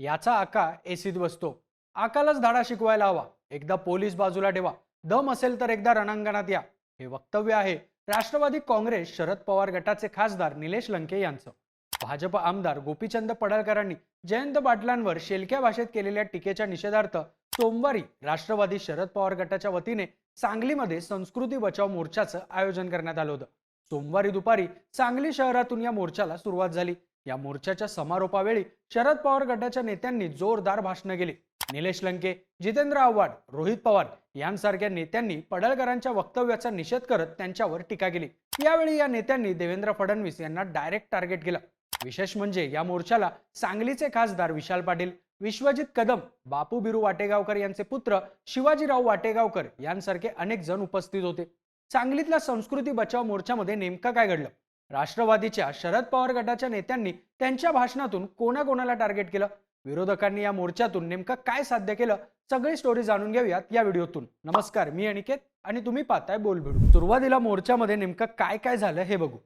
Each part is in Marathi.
याचा आका एसीत बसतो. आकालाच धाडा शिकवायला हवा. एकदा पोलीस बाजूला ठेवा. दम असेल तर एकदा रणांगणात या. हे वक्तव्य आहे. राष्ट्रवादी काँग्रेस शरद पवार गटाचे खासदार निलेश लंके यांचं. भाजप आमदार गोपीचंद पडळकरांनी जयंत पाटलांवर शेलक्या भाषेत केलेल्या टीकेच्या निषेधार्थ सोमवारी राष्ट्रवादी शरद पवार गटाच्या वतीने सांगलीमध्ये संस्कृती बचाव मोर्चाचं आयोजन करण्यात आलं होतं. सोमवारी दुपारी सांगली शहरातून या मोर्चाला सुरुवात झाली. या मोर्चाच्या समारोपावेळी शरद पवार गटाच्या नेत्यांनी जोरदार भाषणं केली. निलेश लंके जितेंद्र आव्हाड रोहित पवार यांसारख्या नेत्यांनी पडळकरांच्या वक्तव्याचा निषेध करत त्यांच्यावर टीका केली. यावेळी या नेत्यांनी देवेंद्र फडणवीस यांना डायरेक्ट टार्गेट केलं. विशेष म्हणजे या मोर्चाला सांगलीचे खासदार विशाल पाटील विश्वजित कदम बापू बिरू वाटेगावकर यांचे पुत्र शिवाजीराव वाटेगावकर यांसारखे अनेक जण उपस्थित होते. सांगलीतल्या संस्कृती बचाव मोर्चामध्ये नेमकं काय घडलं? राष्ट्रवादीच्या शरद पवार गटाच्या नेत्यांनी त्यांच्या भाषणातून कोणाकोणाला टार्गेट केलं? विरोधकांनी या मोर्चातून नेमकं काय साध्य केलं? सगळी स्टोरी जाणून घेऊयात या व्हिडिओतून. नमस्कार मी अनिकेत आणि तुम्ही पाहताय बोलभिडू सुरुवातीला मोर्चामध्ये नेमकं काय काय झालं हे बघू.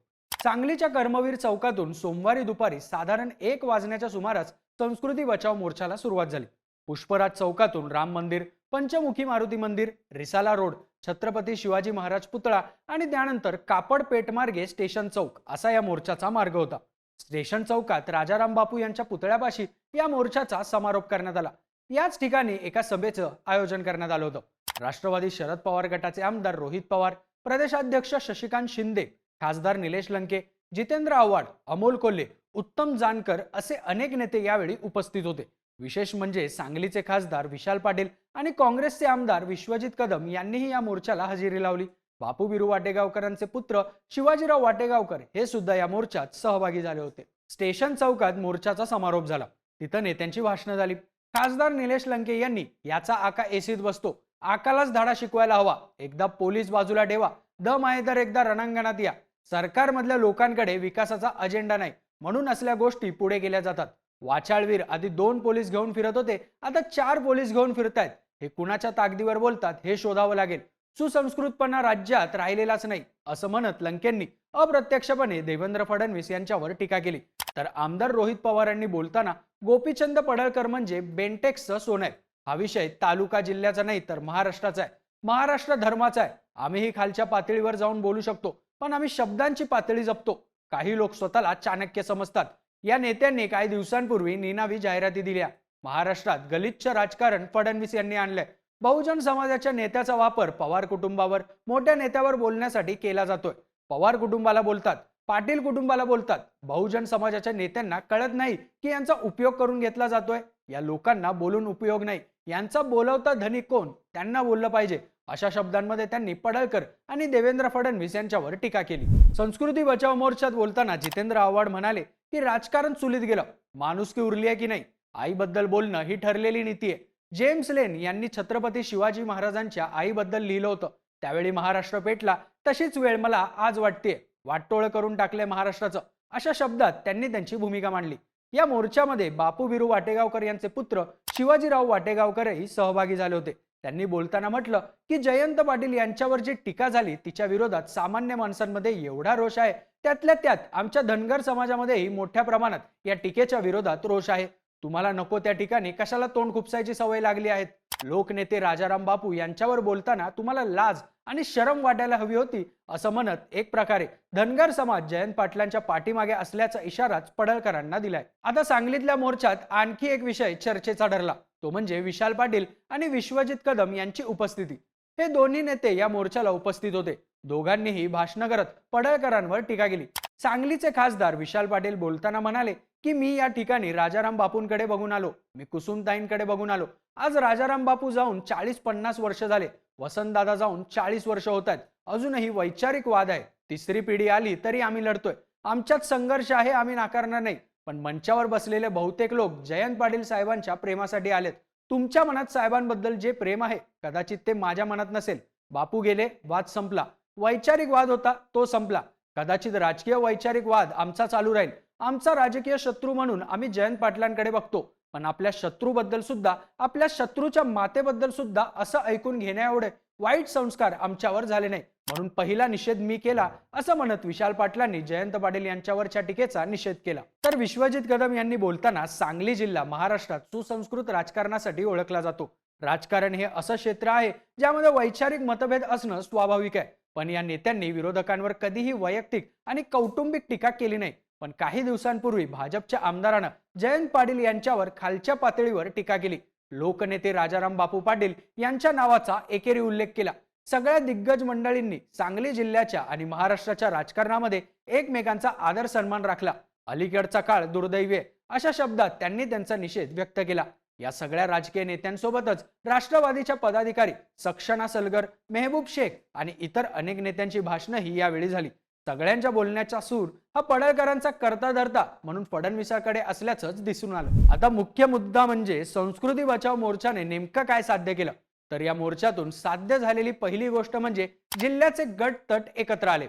सांगलीच्या कर्मवीर चौकातून सोमवारी दुपारी साधारण एक वाजण्याच्या सुमारास संस्कृती बचाव मोर्चाला सुरुवात झाली. पुष्पराज चौकातून राम मंदिर पंचमुखी मारुती मंदिर रिसाला रोड छत्रपती शिवाजी महाराज पुतळा आणि त्यानंतर कापड पेठमार्गे स्टेशन चौक असा या मोर्चाचा मार्ग होता. स्टेशन चौकात राजाराम बापू यांच्या पुतळ्यापाशी या मोर्चाचा समारोप करण्यात आला. याच ठिकाणी एका सभेचं आयोजन करण्यात आलं होतं. राष्ट्रवादी शरद पवार गटाचे आमदार रोहित पवार प्रदेशाध्यक्ष शशिकांत शिंदे खासदार निलेश लंके जितेंद्र आव्हाड अमोल कोल्हे उत्तम जानकर असे अनेक नेते यावेळी उपस्थित होते. विशेष म्हणजे सांगलीचे खासदार विशाल पाटील आणि काँग्रेसचे आमदार विश्वजित कदम यांनीही या मोर्चाला हजेरी लावली. बापू बिरू वाटेगावकरांचे पुत्र शिवाजीराव वाटेगावकर हे सुद्धा या मोर्चात सहभागी झाले होते. स्टेशन चौकात मोर्चाचा समारोप झाला. तिथं नेत्यांची भाषणं झाली. खासदार निलेश लंके यांनी याचा आका एसीत बसतो. आकालाच धडा शिकवायला हवा. एकदा पोलीस बाजूला ठेवा. दम आहे तर एकदा रणांगणात या. सरकारमधल्या लोकांकडे विकासाचा अजेंडा नाही. म्हणून असल्या गोष्टी पुढे केल्या जातात. वाचाळवीर आधी दोन पोलीस घेऊन फिरत होते. आता चार पोलीस घेऊन फिरतायत. हे कुणाच्या ताकदीवर बोलतात हे शोधावं लागेल. सुसंस्कृतपणा राज्यात राहिलेलाच नाही असं म्हणत लंकेंनी अप्रत्यक्षपणे देवेंद्र फडणवीस यांच्यावर टीका केली. तर आमदार रोहित पवार यांनी बोलताना गोपीचंद पडळकर म्हणजे बेंटेक्सचं सोनं आहे. हा विषय तालुका जिल्ह्याचा नाही तर महाराष्ट्राचा आहे. महाराष्ट्र धर्माचा आहे. आम्हीही खालच्या पातळीवर जाऊन बोलू शकतो पण आम्ही शब्दांची पातळी जपतो. काही लोक स्वतःला चाणक्य समजतात. या नेत्यांनी काही दिवसांपूर्वी निनावी जाहिराती दिल्या. महाराष्ट्रात गलिच्छ राजकारण फडणवीस यांनी आणलंय. बहुजन समाजाच्या नेत्याचा वापर पवार कुटुंबावर मोठ्या नेत्यावर बोलण्यासाठी केला जातोय. पवार कुटुंबाला बोलतात पाटील कुटुंबाला बोलतात. बहुजन समाजाच्या नेत्यांना कळत नाही की यांचा उपयोग करून घेतला जातोय. या लोकांना बोलून उपयोग नाही. यांचा बोलवता धनी कोण? त्यांना बोललं पाहिजे. अशा शब्दांमध्ये त्यांनी पडळकर आणि देवेंद्र फडणवीस यांच्यावर टीका केली. संस्कृती बचाव मोर्चात बोलताना जितेंद्र आव्हाड म्हणाले की राजकारण चुलीत गेलं. माणुसकी उरली आहे की नाही? आईबद्दल बोलणं ही ठरलेली नीती आहे. जेम्स लेन यांनी छत्रपती शिवाजी महाराजांच्या आईबद्दल लिहिलं होतं. त्यावेळी महाराष्ट्र पेटला. तशीच वेळ मला आज वाटते वाटोळ करून टाकले महाराष्ट्राचं. अशा शब्दात त्यांनी त्यांची भूमिका मांडली. या मोर्चामध्ये बापू बिरू वाटेगावकर यांचे पुत्र शिवाजीराव वाटेगावकरही सहभागी झाले होते. त्यांनी बोलताना म्हटलं की जयंत पाटील यांच्यावर जी टीका झाली तिच्या विरोधात सामान्य माणसांमध्ये एवढा रोष आहे. त्यातल्या त्यात आमच्या धनगर समाजामध्येही मोठ्या प्रमाणात या टीकेच्या विरोधात रोष आहे. तुम्हाला नको त्या ठिकाणी कशाला तोंड खुपसायची सवय लागली आहेत? लोकनेते राजाराम बापू यांच्यावर बोलताना तुम्हाला लाज आणि शरम वाटायला हवी होती असं म्हणत एक प्रकारे धनगर समाज जयंत पाटलांच्या पाठीमागे असल्याचा इशाराच पडळकरांना दिलाय. आता सांगलीतल्या मोर्चात आणखी एक विषय चर्चेचा ठरला. तो म्हणजे विशाल पाटील आणि विश्वजित कदम यांची उपस्थिती. हे दोन्ही नेते या मोर्चाला उपस्थित होते. दोघांनीही भाषण करत पडळकरांवर टीका केली. सांगलीचे खासदार विशाल पाटील बोलताना म्हणाले की मी या ठिकाणी राजाराम बापूंकडे बघून आलो. मी कुसुमताईंकडे बघून आलो. आज राजाराम बापू जाऊन चाळीस पन्नास वर्ष झाले. वसंतदादा जाऊन चाळीस वर्ष होत आहेत. अजूनही वैचारिक वाद आहे. तिसरी पिढी आली तरी आम्ही लढतोय. आमच्यात संघर्ष आहे आम्ही नाकारणार नाही. पण मंचावर बसलेले बहुतेक लोक जयंत पाटील साहेबांच्या प्रेमासाठी आलेत. तुमच्या मनात साहेबांबद्दल जे प्रेम आहे कदाचित ते माझ्या मनात नसेल. बापू गेले वाद संपला. वैचारिक वाद होता तो संपला. कदाचित राजकीय वैचारिक वाद आमचा चालू राहील. आमचा राजकीय शत्रू म्हणून आम्ही जयंत पाटलांकडे बघतो. पण आपल्या शत्रूबद्दल सुद्धा आपल्या शत्रूच्या मातेबद्दल सुद्धा असं ऐकून घेण्या एवढे वाईट संस्कार आमच्यावर झाले नाही. म्हणून पहिला निषेध मी केला असं म्हणत विशाल पाटलांनी जयंत पाटील यांच्यावरच्या टीकेचा निषेध केला. तर विश्वजित कदम यांनी बोलताना सांगली जिल्हा महाराष्ट्रात सुसंस्कृत राजकारणासाठी ओळखला जातो. राजकारण हे असं क्षेत्र आहे ज्यामध्ये वैचारिक मतभेद असणं स्वाभाविक आहे. पण या नेत्यांनी विरोधकांवर कधीही वैयक्तिक आणि कौटुंबिक टीका केली नाही. पण काही दिवसांपूर्वी भाजपच्या आमदारानं जयंत पाटील यांच्यावर खालच्या पातळीवर टीका केली. लोकनेते राजाराम बापू पाटील यांच्या नावाचा एकेरी उल्लेख केला. सगळ्या दिग्गज मंडळींनी सांगली जिल्ह्याच्या आणि महाराष्ट्राच्या राजकारणामध्ये एकमेकांचा आदर सन्मान राखला. अलीकडचा काळ दुर्दैवी आहे अशा शब्दात त्यांनी त्यांचा निषेध व्यक्त केला. या सगळ्या राजकीय नेत्यांसोबतच राष्ट्रवादीच्या पदाधिकारी सक्षना सलगर मेहबूब शेख आणि इतर अनेक नेत्यांची भाषणंही यावेळी झाली. सगळ्यांच्या बोलण्याचा सूर हा पडळकरांचा करता धरता म्हणून फडणवीसाकडे असल्याचंच दिसून आलं. आता मुख्य मुद्दा म्हणजे संस्कृती बचाव मोर्चाने नेमकं काय साध्य केलं? तर या मोर्चातून साध्य झालेली पहिली गोष्ट म्हणजे जिल्ह्याचे गट तट एकत्र आले.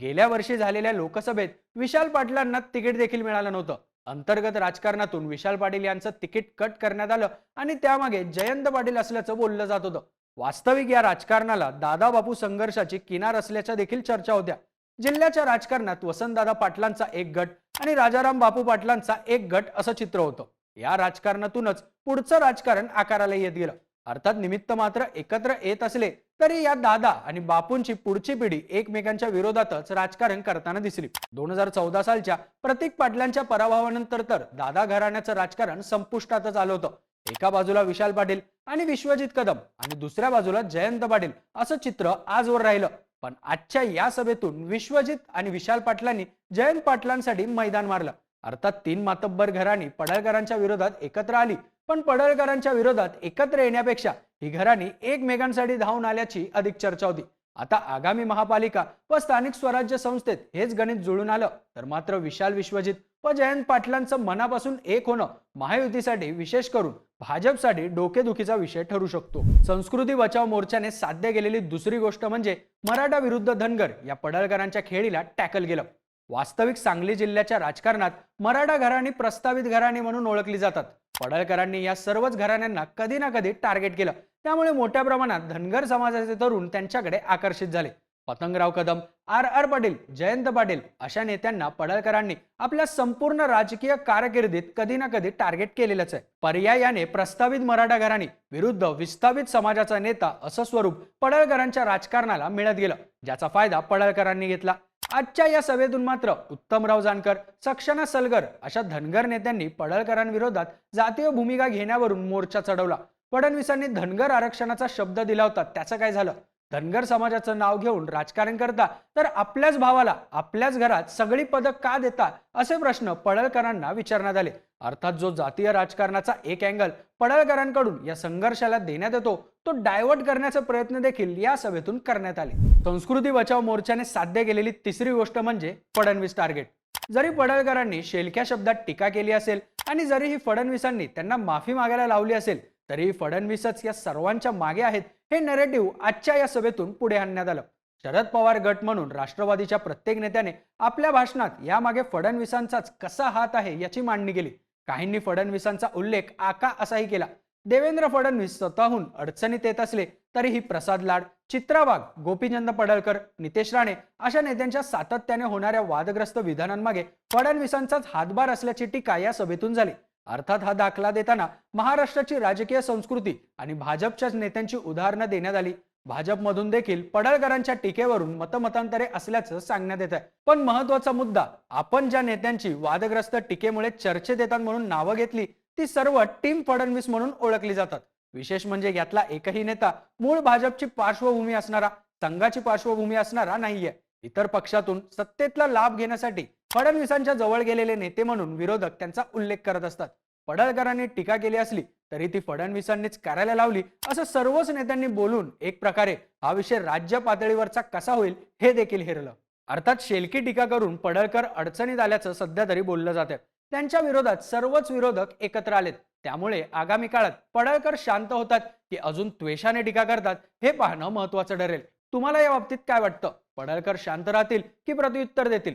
गेल्या वर्षी झालेल्या लोकसभेत विशाल पाटलांना तिकीट देखील मिळालं नव्हतं. अंतर्गत राजकारणातून विशाल पाटील यांचं तिकीट कट करण्यात आलं आणि त्यामागे जयंत पाटील असल्याचं बोललं जात होतं. वास्तविक या राजकारणाला दादा बापू संघर्षाची किनार असल्याच्या देखील चर्चा होत्या. जिल्ह्याच्या राजकारणात वसंतदादा पाटलांचा एक गट आणि राजाराम बापू पाटलांचा एक गट असं चित्र होतं. या राजकारणातूनच पुढचं राजकारण आकाराला येत गेलं. अर्थात निमित्त मात्र एकत्र येत असले तरी या दादा आणि बापूंची पुढची पिढी एकमेकांच्या विरोधातच राजकारण करताना दिसली. दोन हजार चौदा सालच्या प्रतीक पाटलांच्या पराभवानंतर तर दादा घराण्याचं राजकारण संपुष्टातच आलं होतं. एका बाजूला विशाल पाटील आणि विश्वजित कदम आणि दुसऱ्या बाजूला जयंत पाटील असं चित्र आजवर राहिलं. पण आजच्या या सभेतून विश्वजित आणि विशाल पाटलांनी जयंत पाटलांसाठी मैदान मारलं. अर्थात तीन मातब्बर घराणी पडळकरांच्या विरोधात एकत्र आली. पण पडळकरांच्या विरोधात एकत्र येण्यापेक्षा ही घराणी एकमेकांसाठी धावून आल्याची अधिक चर्चा होती. आता आगामी महापालिका व स्थानिक स्वराज्य संस्थेत हेच गणित जुळून आलं तर मात्र विशाल विश्वजित व जयंत पाटलांचं मनापासून एक होणं महायुतीसाठी विशेष करून भाजपसाठी डोकेदुखीचा विषय ठरू शकतो. संस्कृती बचाव मोर्चाने साध्य केलेली दुसरी गोष्ट म्हणजे मराठा विरुद्ध धनगर या पडळकरांच्या खेळीला टॅकल केलं वास्तविक सांगली जिल्ह्याच्या राजकारणात मराठा घराणी प्रस्तावित घराणी म्हणून ओळखली जातात. पडळकरांनी या सर्वच घराण्यांना कधी ना कधी टार्गेट केलं. त्यामुळे मोठ्या प्रमाणात धनगर समाजाचे तरुण त्यांच्याकडे आकर्षित झाले. पतंगराव कदम आर आर पाटील जयंत पाटील अशा नेत्यांना पडळकरांनी आपल्या संपूर्ण राजकीय कारकिर्दीत कधी ना कधी टार्गेट केलेलंच आहे. पर्यायाने प्रस्तावित मराठा घराणी विरुद्ध विस्थापित समाजाचा नेता असं स्वरूप पडळकरांच्या राजकारणाला मिळत गेलं. ज्याचा फायदा पडळकरांनी घेतला. आजच्या या सभेतून मात्र उत्तमराव जानकर सक्षना सलगर अशा धनगर नेत्यांनी पडळकरांविरोधात जातीय भूमिका घेण्यावरून मोर्चा चढवला. फडणवीसांनी धनगर आरक्षणाचा शब्द दिला होता. त्याचं काय झालं? धनगर समाजाचं नाव घेऊन राजकारण करता तर आपल्याच भावाला आपल्याच घरात सगळी पदं का देता असे प्रश्न पडळकरांना विचारण्यात आले. अर्थात जो जातीय राजकारणाचा एक अँगल पडळकरांकडून या संघर्षाला देण्यात येतो तो डायव्हर्ट करण्याचा प्रयत्न देखील या सभेतून करण्यात आले. संस्कृती बचाव मोर्चाने साध्य केलेली तिसरी गोष्ट म्हणजे फडणवीस टार्गेट जरी पडळकरांनी शेलक्या शब्दात टीका केली असेल आणि जरीही फडणवीसांनी त्यांना माफी मागायला लावली असेल तरी फडणवीसच या सर्वांच्या मागे आहेत हे नरेटिव्ह आजच्या या सभेतून पुढे आणण्यात आलं. शरद पवार गट म्हणून राष्ट्रवादीच्या प्रत्येक नेत्याने आपल्या भाषणात यामागे फडणवीसांचाच कसा हात आहे याची मांडणी केली. काहींनी फडणवीसांचा उल्लेख आका असाही केला. देवेंद्र फडणवीस स्वतःहून अडचणीत येत असले तरीही प्रसाद लाड चित्रा वाघ गोपीचंद पडळकर नितेश राणे अशा नेत्यांच्या सातत्याने होणाऱ्या वादग्रस्त विधानांमागे फडणवीसांचाच हातभार असल्याची टीका या सभेतून झाली. अर्थात हा दाखला देताना महाराष्ट्राची राजकीय संस्कृती आणि भाजपच्याच नेत्यांची उदाहरणं देण्यात आली. भाजपमधून देखील पडळकरांच्या टीकेवरून मतमतांतरे असल्याचं सांगण्यात येत आहे पण महत्त्वाचा मुद्दा आपण ज्या नेत्यांची वादग्रस्त टीकेमुळे चर्चेत येतात म्हणून नावं घेतली ती सर्व टीम फडणवीस म्हणून ओळखली जातात. विशेष म्हणजे यातला एकही नेता मूळ भाजपची पार्श्वभूमी असणारा संघाची पार्श्वभूमी असणारा नाहीये. इतर पक्षातून सत्तेतला लाभ घेण्यासाठी फडणवीसांच्या जवळ गेलेले नेते म्हणून विरोधक त्यांचा उल्लेख करत असतात. पडळकरांनी टीका केली असली तरी ती फडणवीसांनीच करायला लावली असं सर्वच नेत्यांनी बोलून एक प्रकारे हा विषय राज्य पातळीवरचा कसा होईल हे देखील हेरलं. अर्थात शेलकी टीका करून पडळकर अडचणीत आल्याचं सध्या तरी बोललं जातं त्यांच्या विरोधात सर्वच विरोधक एकत्र आलेत. त्यामुळे आगामी काळात पडळकर शांत होतात की अजून त्वेषाने टीका करतात हे पाहणं महत्वाचं ठरेल. तुम्हाला या बाबतीत काय वाटतं? पडळकर शांत राहतील की प्रत्युत्तर देतील?